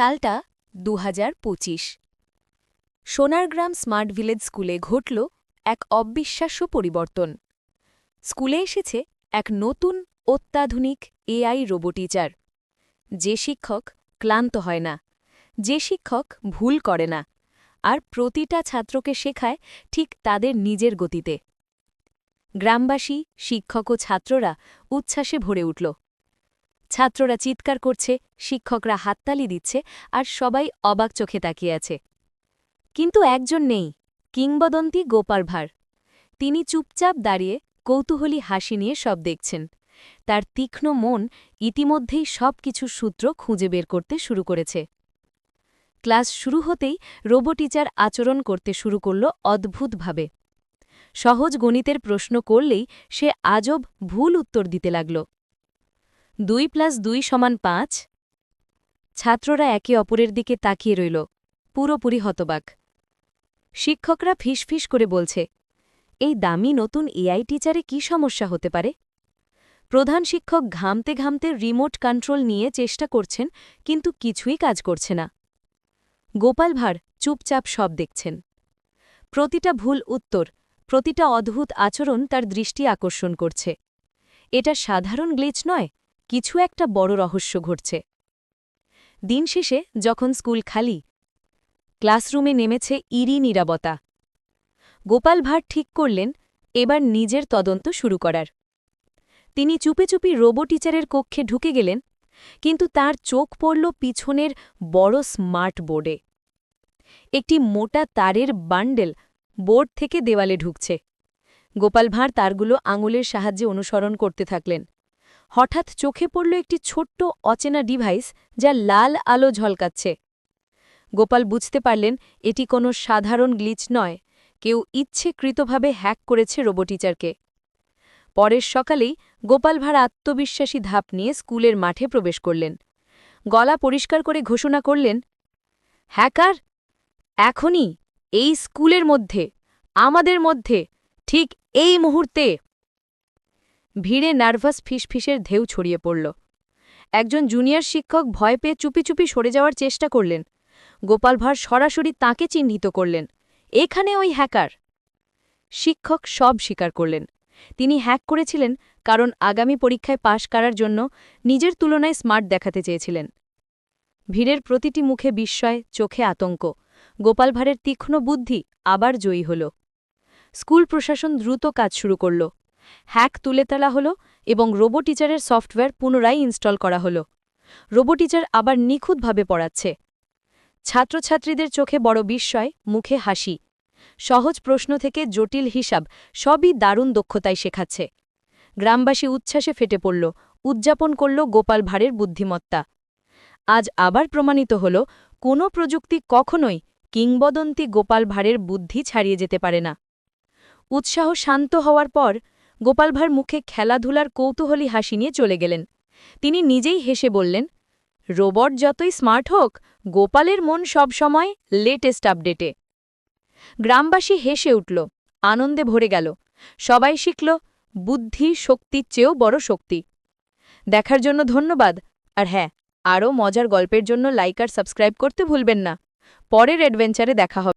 সালটা দু পঁচিশ। সোনারগ্রাম স্মার্ট ভিলেজ স্কুলে ঘটল এক অবিশ্বাস্য পরিবর্তন। স্কুলে এসেছে এক নতুন অত্যাধুনিক এআই রোবোটিচার যে শিক্ষক ক্লান্ত হয় না, যে শিক্ষক ভুল করে না, আর প্রতিটা ছাত্রকে শেখায় ঠিক তাদের নিজের গতিতে। গ্রামবাসী, শিক্ষক ও ছাত্ররা উচ্ছ্বাসে ভরে উঠল। ছাত্ররা চিৎকার করছে, শিক্ষকরা হাততালি দিচ্ছে আর সবাই অবাক চোখে তাকিয়ে আছে। কিন্তু একজন নেই, কিংবদন্তি গোপাল ভাঁড়। তিনি চুপচাপ দাঁড়িয়ে কৌতূহলী হাসি নিয়ে সব দেখছেন। তার তীক্ষ্ণ মন ইতিমধ্যেই সব কিছু সূত্র খুঁজে বের করতে শুরু করেছে। ক্লাস শুরু হতেই রোবোটিচার আচরণ করতে শুরু করল অদ্ভুতভাবে। সহজ গণিতের প্রশ্ন করলেই সে আজব ভুল উত্তর দিতে লাগল। দুই প্লাস দুই সমান পাঁচ। ছাত্ররা একে অপরের দিকে তাকিয়ে রইল, পুরোপুরি হতবাক। শিক্ষকরা ফিসফিস করে বলছে, এই দামি নতুন এআই টিচারে কি সমস্যা হতে পারে? প্রধান শিক্ষক ঘামতে ঘামতে রিমোট কন্ট্রোল নিয়ে চেষ্টা করছেন, কিন্তু কিছুই কাজ করছে না। গোপাল ভাঁড় চুপচাপ সব দেখছেন। প্রতিটা ভুল উত্তর, প্রতিটা অদ্ভুত আচরণ তার দৃষ্টি আকর্ষণ করছে। এটা সাধারণ গ্লিচ নয় কিছু একটা বড় রহস্য ঘটছে। দিন শেষে যখন স্কুল খালি, ক্লাসরুমে নেমেছে ইরি নিরাবতা। গোপাল ভাঁড় ঠিক করলেন, এবার নিজের তদন্ত শুরু করার। তিনি চুপে চুপি রোবো টিচারের কক্ষে ঢুকে গেলেন, কিন্তু তার চোখ পড়ল পিছনের বড় স্মার্ট বোর্ডে। একটি মোটা তারের বান্ডেল বোর্ড থেকে দেওয়ালে ঢুকছে। গোপাল ভাঁড় তারগুলো আঙুলের সাহায্যে অনুসরণ করতে থাকলেন। হঠাৎ চোখে পড়ল একটি ছোট্ট অচেনা ডিভাইস যা লাল আলো ঝলকাচ্ছে। গোপাল বুঝতে পারলেন, এটি কোনো সাধারণ গ্লিচ নয়। কেউ ইচ্ছেকৃতভাবে হ্যাক করেছে রোবোটিচারকে পরের সকালেই গোপাল ভাঁড় আত্মবিশ্বাসী ধাপ নিয়ে স্কুলের মাঠে প্রবেশ করলেন। গলা পরিষ্কার করে ঘোষণা করলেন, হ্যাকার, এখনই, এই স্কুলের মধ্যে, আমাদের মধ্যে, ঠিক এই মুহূর্তে ভিড়ে নার্ভাস ফিসফিসের ঢেউ ছড়িয়ে পড়ল। একজন জুনিয়র শিক্ষক ভয় পেয়ে চুপি চুপি সরে যাওয়ার চেষ্টা করলেন। গোপাল ভাঁড় সরাসরি তাকে চিহ্নিত করলেন। এখানে ওই হ্যাকার! শিক্ষক সব স্বীকার করলেন। তিনি হ্যাক করেছিলেন কারণ আগামী পরীক্ষায় পাশ করার জন্য নিজের তুলনায় স্মার্ট দেখাতে চেয়েছিলেন। ভিড়ের প্রতিটি মুখে বিস্ময়, চোখে আতঙ্ক। গোপাল ভাঁড়ের তীক্ষ্ণ বুদ্ধি আবার জয়ী হল। স্কুল প্রশাসন দ্রুত কাজ শুরু করল। হ্যাক তুলে তোলা হল এবং রোবোটিচারের সফটওয়্যার পুনরায় ইনস্টল করা হল। রোবোটিচার আবার নিখুঁতভাবে পড়াচ্ছে। ছাত্রছাত্রীদের চোখে বড় বিস্ময়, মুখে হাসি। সহজ প্রশ্ন থেকে জটিল হিসাব সবই দারুণ দক্ষতায় শেখাচ্ছে। গ্রামবাসী উচ্ছ্বাসে ফেটে পড়ল, উদযাপন করল গোপাল ভাঁড়ের বুদ্ধিমত্তা। আজ আবার প্রমাণিত হল, কোনো প্রযুক্তি কখনোই কিংবদন্তি গোপাল ভাঁড়ের বুদ্ধি ছাড়িয়ে যেতে পারে না। উৎসাহ শান্ত হওয়ার পর গোপাল ভাঁড় মুখে খেলাধুলার কৌতূহলী হাসি নিয়ে চলে গেলেন। তিনি নিজেই হেসে বললেন, রোবট যতই স্মার্ট হোক, গোপালের মন সবসময় লেটেস্ট আপডেটে। গ্রামবাসী হেসে উঠল, আনন্দে ভরে গেল। সবাই শিখল, বুদ্ধি শক্তির চেয়েও বড় শক্তি। দেখার জন্য ধন্যবাদ। আর হ্যাঁ আরও মজার গল্পের জন্য লাইক আর সাবস্ক্রাইব করতে ভুলবেন না। পরের অ্যাডভেঞ্চারে দেখা হবে।